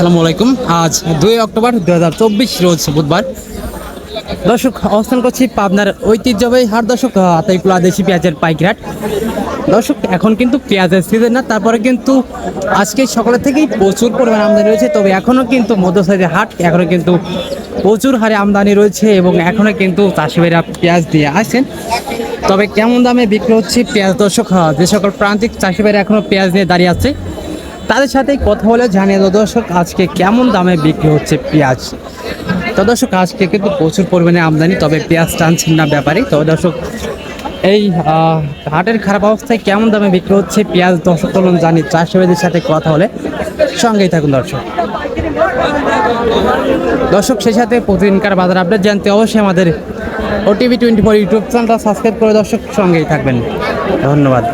আসসালামু আলাইকুম। আজ দুই অক্টোবর দু হাজার চব্বিশ রোজ বুধবার। দর্শক, অবস্থান করছি পাবনার ঐতিহ্যবাহী হাট দর্শক আতাইকুলা দেশি পেঁয়াজের পাইকরাট দর্শক, এখন কিন্তু পেঁয়াজের সিজন না, তারপরে কিন্তু আজকে সকালের থেকেই প্রচুর পরিমাণ আমদানি রয়েছে, তবে এখনও কিন্তু মধ্য সাইজের হাট এখনও কিন্তু প্রচুর হারে আমদানি রয়েছে এবং এখনও কিন্তু চাষিভাইরা পেঁয়াজ দিয়ে আসছেন। তবে কেমন দামে বিক্রি হচ্ছে পেঁয়াজ দর্শক যে সকল প্রান্তিক চাষিভাইরা এখনও পেঁয়াজ নিয়ে দাঁড়িয়ে আছে তাদের সাথে কথা বলে জানিয়ে দেবো। দর্শক, আজকে কেমন দামে বিক্রি হচ্ছে পেঁয়াজ? তো দর্শক, আজকে কিন্তু প্রচুর পরিমাণে আমদানি, তবে পেঁয়াজ টানছেন না ব্যাপারে। তো দর্শক, এই হাটের খারাপ অবস্থায় কেমন দামে বিক্রি হচ্ছে পেঁয়াজ? দর্শক, চলুন জানি, চাষিবাদের সাথে কথা বলে সঙ্গেই থাকুন দর্শক। দর্শক, সেই সাথে প্রতিদিনকার বাজার আপডেট জানতে অবশ্যই আমাদের ওটিভি টোয়েন্টি ফোর ইউটিউব চ্যানেলটা সাবস্ক্রাইব করে দর্শক সঙ্গেই থাকবেন। ধন্যবাদ।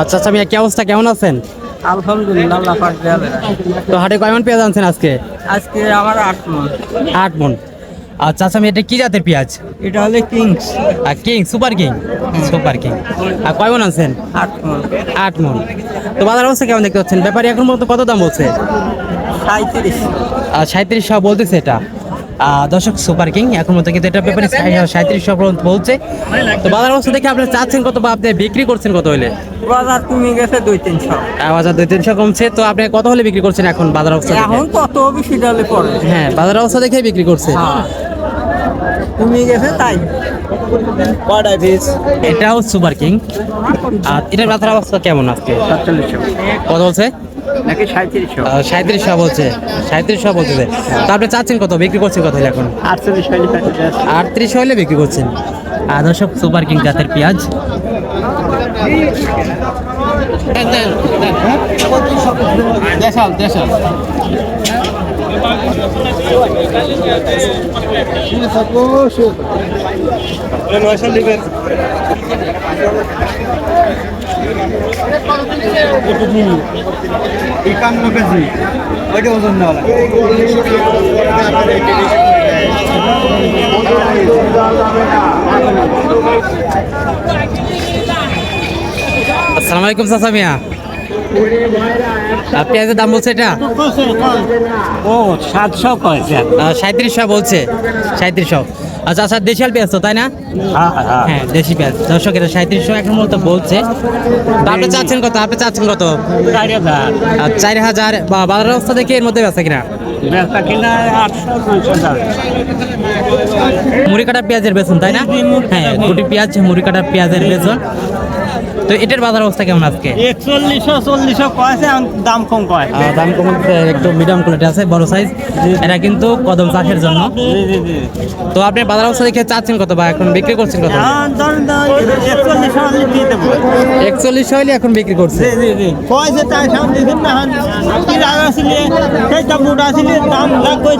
আচ্ছা আচ্ছা ভাইয়া কি অবস্থা? কেমন আছেন? আলহামদুলিল্লাহ আল্লাহ পাক তো হাটে কয়মন পেঁয়াজ আনছেন আজকে? আজকে আমার আট মন। আট মন। আচ্ছা আচ্ছা এটা কি জাতের পেঁয়াজ? এটা হলে কিংস। আর king super king? Super king. আর কয় মন আনছেন? আট মন। আট মন। তো বাজার অবস্থা কেমন দেখতে পাচ্ছেন? ব্যাপারে এখন মতো কত দাম বলছে? সাঁত্রিশ আর সাঁত্রিশশো বলতেছে এটা। দর্শক সুপার কিং এখন মতো কিন্তু এটা ব্যাপারে সাঁত্রিশশো পর্যন্ত বলছে। তো বাজার অবস্থা দেখে আপনি চাচ্ছেন কত বা আপনি বিক্রি করছেন কত হলে বাজার কমে গেছে দুই তিনশো বাজার দুই তিনশো কমছে। তো আপনি কত হলে বিক্রি করছেন এখন বাজার অবস্থা এখন কত বেশি পড়ে। হ্যাঁ বাজার অবস্থা দেখে বিক্রি করছে। হ্যাঁ কমে গেছে তাই। পিস এটাও সুপার কিং। আর এটার বাজার অবস্থা কেমন আজকে? সাতচল্লিশশো। কত বলছে? নাকি সাঁত্রিশশো সাঁত্রিশশো বলছে। সাঁত্রিশশো বলছে তো আপনি চাচ্ছেন কত? বিক্রি করছেন কত এখন? আটচল্লিশ আটত্রিশ হলে বিক্রি করছেন। সুপার কিং জাতের পেঁয়াজ। একান্ন কেজি ওইটা ওজন নেওয়া আসসালামু আলাইকুম চাচা মিয়া। আর পেঁয়াজের দাম বলছে এটা? ও সাতশো কয়েছে সাঁত্রিশশো বলছে। সাঁত্রিশশো। আচ্ছা আচ্ছা দেশাল পেঁয়াজ তো তাই না? হ্যাঁ দেশি পেঁয়াজ। দর্শক এটা সাঁত্রিশশো এখন মতো বলছে। আপনি চাচ্ছেন কত? আপনি চাচ্ছেন কত? চার হাজার। বা বাজার অবস্থা দেখে এর মধ্যে বেচা কিনা? মুড়ি কাটা পেঁয়াজের বেতন তাই না? হ্যাঁ গুটি পেঁয়াজ। মুড়ি কাটা পেঁয়াজের বেতন তো এটার বাজার অবস্থা কেমন আজকে? একচল্লিশশো চল্লিশশো কয়েছে দাম কম কয়। দাম কম একটু মিডিয়াম কোয়ালিটি আছে বড় সাইজ এটা কিন্তু কদম চাষের জন্য। তো আপনি বাজার অবস্থা দেখে চাচ্ছেন কত বা এখন বিক্রি করছেন কত? একচল্লিশশো এখন বিক্রি করছে? কয়েছে তাই সামনে দিন না কি রাগ আসলে মোটা আসলে দাম লাগবে